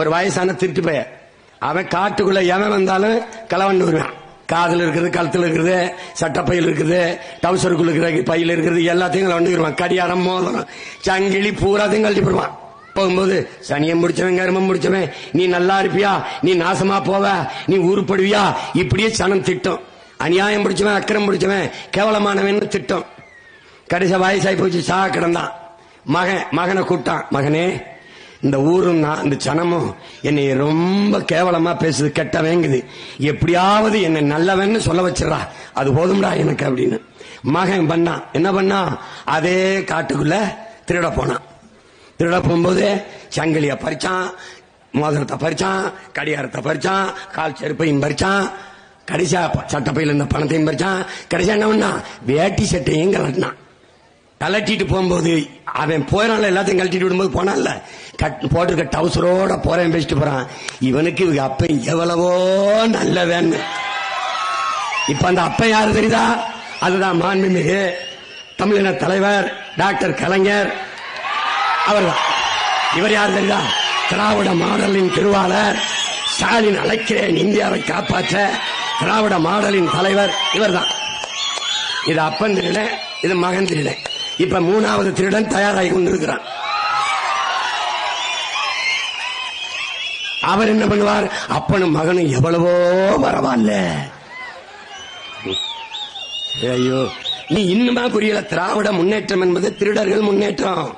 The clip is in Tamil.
ஒரு வயசான திருட்டு பைய அவன் காட்டுக்குள்ள எவன் வந்தாலும் களவண்டு வருவான். காதில் இருக்குது கழுத்தில் இருக்குது சட்டப்பையில் இருக்குது டவுசருக்குள்ள இருக்கிற பையில் இருக்கிறது எல்லாத்தையும் களவண்டு வருவான். கடியாரம் மோதிரம். சங்கிலி பூராத்தையும் கழட்டி போடுவான். போகும்போது சனியம் முடிச்சவன் கருமம் முடிச்சவன் நீ நல்லா இருப்பியா? நீ நாசமா போவ? நீ உருப்படுவியா? இப்படியே சனம் திட்டம். அநியாயம் பிடிச்சவன் அக்கிரம் பிடிச்சவன் கேவலமானவன் திட்டம். கடைசி வயசாகி போச்சு சா கிடந்தான். மகன் மகனை கூப்பிட்டான். மகனே இந்த ஊரும் நான் இந்த சனமும் என்னை ரொம்ப கேவலமா பேசுது கெட்டவேங்குது. எப்படியாவது என்னை நல்லவன்னு சொல்ல வச்சிடறா. அது போதும்டா எனக்கு அப்படின்னு. மகன் பண்ணான் என்ன பண்ணான் அதே காட்டுக்குள்ள திருட போனான் திருட போகும்போது சங்கிலிய பறிச்சான் மோதிரத்தை பறிச்சான் கடிகாரத்தை பறிச்சான் கால் செருப்பையும் பறிச்சான் கடைசியா சட்டப்பையில் இருந்த பணத்தையும் பறிச்சான். கடைசியா என்ன பண்ணா? வேட்டி சட்டையும் கலட்டினான் கலட்டிட்டு போகும்போது அவன் போயினால எல்லாத்தையும் கழட்டிட்டு விடும்போது போனான்ல. கட் போட்டிருக்க டவுசரோட போறேன் பேசிட்டு போறான். இவனுக்கு இவங்க அப்பன் எவ்வளவோ நல்லவன் இப்ப அந்த அப்பன் யாரு தெரியுதா? அதுதான் மாண்புமிகு தமிழின தலைவர் டாக்டர் கலைஞர் அவர்தான். இவர் யார் தெரியுதா? திராவிட மாடலின் திருவாளர் ஸ்டாலின் அழைக்கிறேன் இந்தியாவை காப்பாற்ற திராவிட மாடலின் தலைவர் இவர்தான். இது அப்பன் திருடன் இது மகன் திருடன் இப்ப மூணாவது திருடன் தயாராகி கொண்டிருக்கிறான். அவர் என்ன பண்ணுவார்? அப்பனும் மகனும் எவ்வளவோ பரவாயில்ல. ஐயோ நீ இன்னுமா புரியல? திராவிட முன்னேற்றம் என்பது திருடர்கள் முன்னேற்றம்.